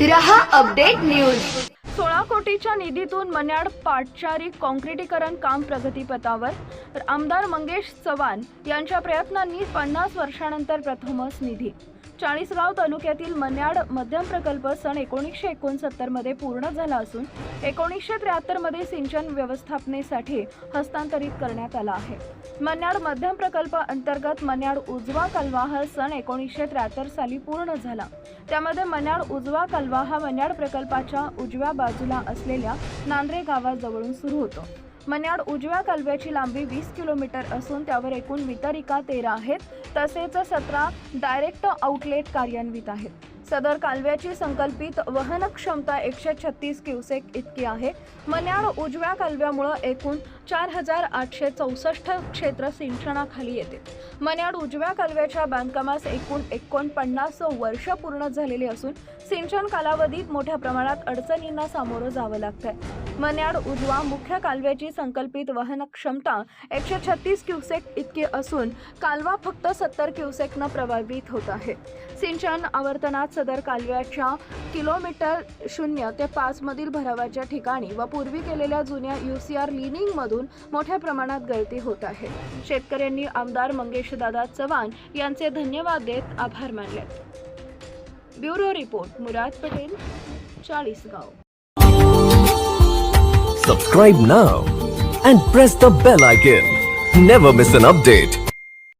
रहा update news. सोळा कोटीच्या निधीतून मन्याड पाटचारी कॉन्क्रिटीकरण काम प्रगतीपथावर. आमदार मंगेश चव्हाण यांच्या प्रयत्नांनी पन्नास वर्षानंतर प्रथमच निधी. चाळीसगाव तालुक्यातील मन्याड मध्यम प्रकल्प सन एकोणीसशे एकोणसत्तरमध्ये पूर्ण झाला असून एकोणीसशे त्र्याहत्तरमध्ये सिंचन व्यवस्थापनेसाठी हस्तांतरित करण्यात आला आहे. मन्याड मध्यम प्रकल्प अंतर्गत मन्याड उजवा कालवा हा सन एकोणीसशे त्र्याहत्तर साली पूर्ण झाला. त्यामध्ये मन्याड उजवा कालवा हा मन्याड प्रकल्पाच्या उजव्या बाजूला असलेल्या नांद्रे गावाजवळून सुरू होतो. मन्याड उजव्या कालव्याची लांबी वीस किलोमीटर असून त्यावर एकूण वितरिका तेरा आहेत. तसेच सतरा डायरेक्ट आउटलेट कार्यान्वित आहेत. सदर कालव्याची संकल्पित वहन क्षमता एकशे छत्तीस क्युसेक इतकी आहे. मन्याड उजव्या कालव्यामुळं एकूण चार हजार आठशे चौसष्ट क्षेत्र सिंचनाखाली येते. मन्याड उजव्या कालव्याच्या बांधकामास एकूण एकोणपन्नास वर्ष पूर्ण झालेली असून सिंचन कालावधीत मोठ्या प्रमाणात अडचणींना सामोरं जावं लागतंय. मन्याड उजवा मुख्य कालव्याची संकल्पित वहन क्षमता एकशे छत्तीस क्युसेक इतकी असून कालवा फक्त सत्तर क्युसेकनं प्रभावित होत आहे. सिंचन आवर्तनात सदर कालव्याच्या किलोमीटर शून्य ते पाच मधील भरावाच्या ठिकाणी व पूर्वी केलेल्या जुन्या यू सी आर लिनिंगमधून मोठ्या प्रमाणात गळती होत आहे शेतकऱ्यांनी आमदार मंगेशदादा चव्हाण यांचे धन्यवाद देत आभार मानले bureau report Murad Patel Chalisgaon Subscribe now and press the bell icon. Never miss an update.